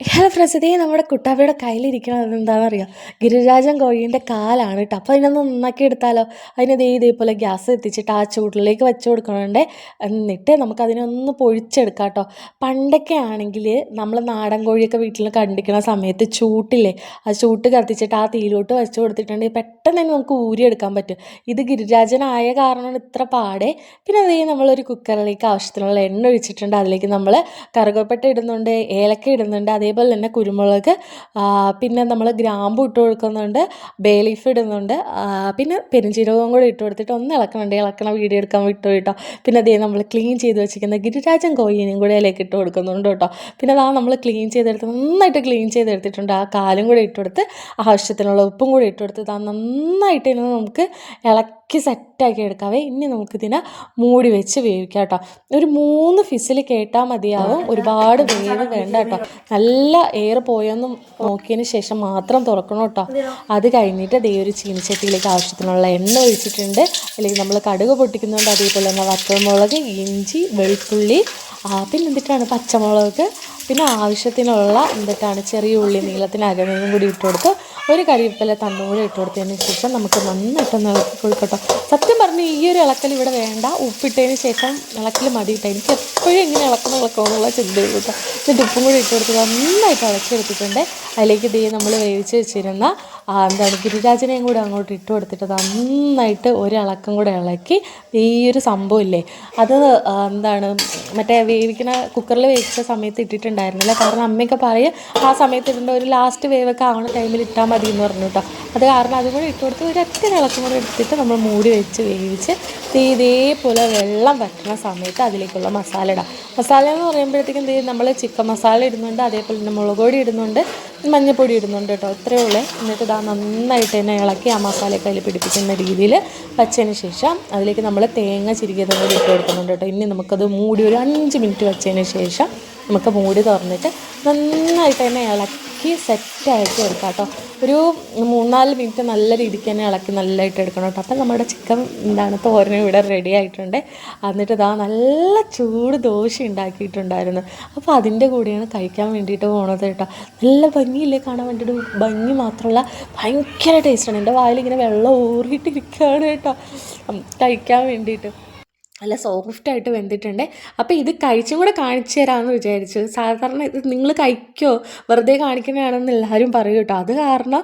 Hello friends നമ്മുടെ കുട്ടാപ്പിയുടെ എന്താണെന്ന് അറിയാം ഗിരിരാജൻ കോഴീന്റെ കാലാണ് കേട്ടോ അപ്പോൾ അതിനൊന്ന് നന്നാക്കി എടുത്താലോ? അതിന് ദേ ഇതേപോലെ ഗ്യാസ് എത്തിച്ചിട്ട് ആ ചൂട്ടിലേക്ക് വെച്ച് കൊടുക്കണുണ്ട്. എന്നിട്ട് നമുക്ക് അതിനൊന്ന് പൊഴിച്ചെടുക്കാം കേട്ടോ പണ്ടൊക്കെ ആണെങ്കിൽ നമ്മൾ നാടൻ കോഴിയൊക്കെ വീട്ടിൽ കണ്ടിക്കുന്ന സമയത്ത് ചൂട്ടില്ലേ ആ ചൂട്ട് കത്തിച്ചിട്ട് ആ തീയിലോട്ട് വെച്ച് കൊടുത്തിട്ടുണ്ടെങ്കിൽ പെട്ടെന്ന് തന്നെ നമുക്ക് ഊരിയെടുക്കാൻ പറ്റും. ഇത് ഗിരിരാജനായ കാരണമാണ് ഇത്ര പാടെ. പിന്നെ അതേ നമ്മളൊരു കുക്കറിലേക്ക് ആവശ്യത്തിനുള്ള എണ്ണ ഒഴിച്ചിട്ടുണ്ട്. അതിലേക്ക് നമ്മൾ കറുകപ്പട്ട ഇടുന്നുണ്ട് ഏലക്ക ഇടുന്നുണ്ട് അതേപോലെ തന്നെ കുരുമുളക് പിന്നെ നമ്മൾ ഗ്രാമ്പു ഇട്ട് കൊടുക്കുന്നുണ്ട് ബേലീഫ് ഇടുന്നുണ്ട് പിന്നെ പെരുംജീരകവും കൂടി ഇട്ട് കൊടുത്തിട്ട് ഒന്ന് ഇളക്കണുണ്ട് ഇളക്കണ വീഡിയോ എടുക്കാൻ വിട്ടു കേട്ടോ. പിന്നെ അതേ നമ്മൾ ക്ലീൻ ചെയ്ത് വെച്ചിരിക്കുന്ന ഗിരിരാജൻ കോയിനെയും കൂടെ അതിലേക്ക് ഇട്ട് കൊടുക്കുന്നുണ്ട് കേട്ടോ. പിന്നെ അതാ നമ്മൾ ക്ലീൻ ചെയ്തെടുത്ത് നന്നായിട്ട് ക്ലീൻ ചെയ്തെടുത്തിട്ടുണ്ട്. ആ കാലും കൂടെ ഇട്ട് കൊടുത്ത് ആവശ്യത്തിനുള്ള ഉപ്പും കൂടി ഇട്ട് കൊടുത്ത് നന്നായിട്ട് നമുക്ക് ഇളക്കി സെറ്റാക്കി എടുക്കാവേ ഇനി നമുക്കിതിനെ മൂടി വെച്ച് വേവിക്കാം കേട്ടോ. ഒരു മൂന്ന് ഫിസിൽ കേട്ടാൽ മതിയാവും. ഒരുപാട് വേവ് വേണ്ട കേട്ടോ. നല്ല എയർ പോയെന്ന് നോക്കിയതിന് ശേഷം മാത്രം തുറക്കണം കേട്ടോ. അത് കഴിഞ്ഞിട്ട് ദേ ഒരു ചീനിച്ചട്ടിയിലേക്ക് ആവശ്യത്തിനുള്ള എണ്ണ ഒഴിച്ചിട്ടുണ്ട്. അല്ലെങ്കിൽ നമ്മൾ കടുക് പൊട്ടിക്കുന്നതുകൊണ്ട് അതേപോലെ തന്നെ വറ്റൽമുളക് ഇഞ്ചി വെളുത്തുള്ളി പിന്നെ എന്തിട്ടാണ് പച്ചമുളക്? പിന്നെ ആവശ്യത്തിനുള്ള എന്തിട്ടാണ് ചെറിയ ഉള്ളി നീളത്തിന് അകനയും കൂടി ഇട്ട് കൊടുത്ത് ഒരു കരിവേപ്പില തണ്ടും ഇട്ട് കൊടുത്തതിന് ശേഷം നമുക്ക് നന്നായിട്ടൊന്ന് ഇളക്കി കൊടുക്കട്ടോ. സത്യം പറഞ്ഞ് ഈ ഒരു ഇളക്കൽ ഇവിടെ വേണ്ട. ഉപ്പിട്ടതിന് ശേഷം ഇളക്കൽ മതി എനിക്ക് എപ്പോഴും ഇങ്ങനെ ഇളക്കണം ഇളക്കണം എന്നുള്ള ചിന്തയുള്ളൂ കേട്ടോ. എന്നിട്ട് ഉപ്പും കൂടി ഇട്ട് കൊടുത്ത് നന്നായിട്ട് ഇളച്ചെടുത്തിട്ടുണ്ട് അതിലേക്ക് ദേ നമ്മൾ വേവിച്ച് വെച്ചിരുന്ന എന്താണ് ഗിരിരാജനെയും കൂടെ അങ്ങോട്ട് ഇട്ട് കൊടുത്തിട്ട് നന്നായിട്ട് ഒരിളക്കം കൂടെ ഇളക്കി ഈ ഒരു സംഭവം ഇല്ലേ? അത് എന്താണ് മറ്റേ വേവിക്കുന്ന കുക്കറിൽ വേവിച്ച സമയത്ത് ഇട്ടിട്ടുണ്ടായിരുന്നില്ല. കാരണം അമ്മയൊക്കെ പറയും ആ സമയത്ത് ഇടേണ്ട ഒരു ലാസ്റ്റ് വേവൊക്കെ ആവുന്ന ടൈമിൽ ഇട്ടാൽ മതി എന്ന് പറഞ്ഞു കേട്ടോ അത് കാരണം അതും കൂടെ ഇട്ട് കൊടുത്ത് ഒരു ഒറ്റ ഇളക്കം കൂടെ എടുത്തിട്ട് നമ്മൾ മൂടി വെച്ച് വേവിച്ച് ഇതേപോലെ വെള്ളം വറ്റുന്ന സമയത്ത് അതിലേക്കുള്ള മസാല ഇടാം. മസാല എന്ന് പറയുമ്പോഴത്തേക്കും നമ്മൾ ചിക്കൻ മസാല ഇടുന്നുണ്ട് അതേപോലെ തന്നെ മുളക് പൊടി ഇടുന്നുണ്ട് മഞ്ഞൾപ്പൊടി ഇടുന്നുണ്ട് കേട്ടോ. ഇത്രയേ ഉള്ളൂ. എന്നിട്ട് ഇതാ നന്നായിട്ട് തന്നെ ഇളക്കി ആ മസാലയൊക്കെ അതിൽ പിടിപ്പിക്കുന്ന രീതിയിൽ വച്ചതിന് ശേഷം അതിലേക്ക് നമ്മൾ തേങ്ങ ചിരിക്കിയത് കൂടി ഇട്ട് കൊടുക്കുന്നുണ്ട് കേട്ടോ. ഇനി നമുക്കത് മൂടി ഒരു അഞ്ച് മിനിറ്റ് വെച്ചതിന് ശേഷം നമുക്ക് മൂടി തുറന്നിട്ട് നന്നായിട്ട് തന്നെ ഇളക്കി സെറ്റായിട്ട് എടുക്കാം കേട്ടോ ഒരു മൂന്നാൽ മിനിറ്റ് നല്ല രീതിക്ക് തന്നെ ഇളക്കി നല്ലതായിട്ട് എടുക്കണം കേട്ടോ അപ്പം നമ്മുടെ ചിക്കൻ എന്താണ് തോരനും ഇവിടെ റെഡി ആയിട്ടുണ്ട്. എന്നിട്ട് ഇതാ നല്ല ചൂട് ദോശ ഉണ്ടാക്കിയിട്ടുണ്ടായിരുന്നു. അപ്പോൾ അതിന്റെ കൂടെയാണ് കഴിക്കാൻ വേണ്ടിയിട്ട് പോണത് കേട്ടോ നല്ല ഭംഗിയില്ലേ കാണാൻ വേണ്ടിയിട്ട്. ഭംഗി മാത്രമല്ല ഭയങ്കര ടേസ്റ്റാണ് എന്റെ വായിൽ ഇങ്ങനെ വെള്ളം ഊറിയിട്ടിരിക്കുകയാണ് കേട്ടോ കഴിക്കാൻ വേണ്ടിയിട്ട്. നല്ല സോഫ്റ്റായിട്ട് വെന്തിട്ടുണ്ട്. അപ്പോൾ ഇത് കഴിച്ചും കൂടെ കാണിച്ചു തരാമെന്ന് വിചാരിച്ചു. സാധാരണ ഇത് നിങ്ങൾ കഴിക്കോ? വെറുതെ കാണിക്കുന്നതാണെന്ന് എല്ലാവരും പറയും കേട്ടോ. അത് കാരണം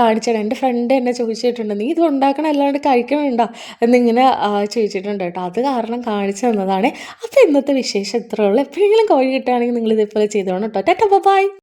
കാണിച്ചാണ് എന്റെ ഫ്രണ്ട് എന്നെ ചോദിച്ചിട്ടുണ്ട് നീ ഇത് ഉണ്ടാക്കണം അല്ലാണ്ട് കഴിക്കണുണ്ടോ? എന്നിങ്ങനെ ചോദിച്ചിട്ടുണ്ട് കേട്ടോ. അത് കാരണം കാണിച്ചു തന്നതാണ്. അപ്പോൾ ഇന്നത്തെ വിശേഷം ഇത്രയുള്ളൂ എപ്പോഴെങ്കിലും കോഴി കിട്ടുകയാണെങ്കിൽ നിങ്ങൾ ഇതേപോലെ ചെയ്തോണം കേട്ടോ. Tata bye.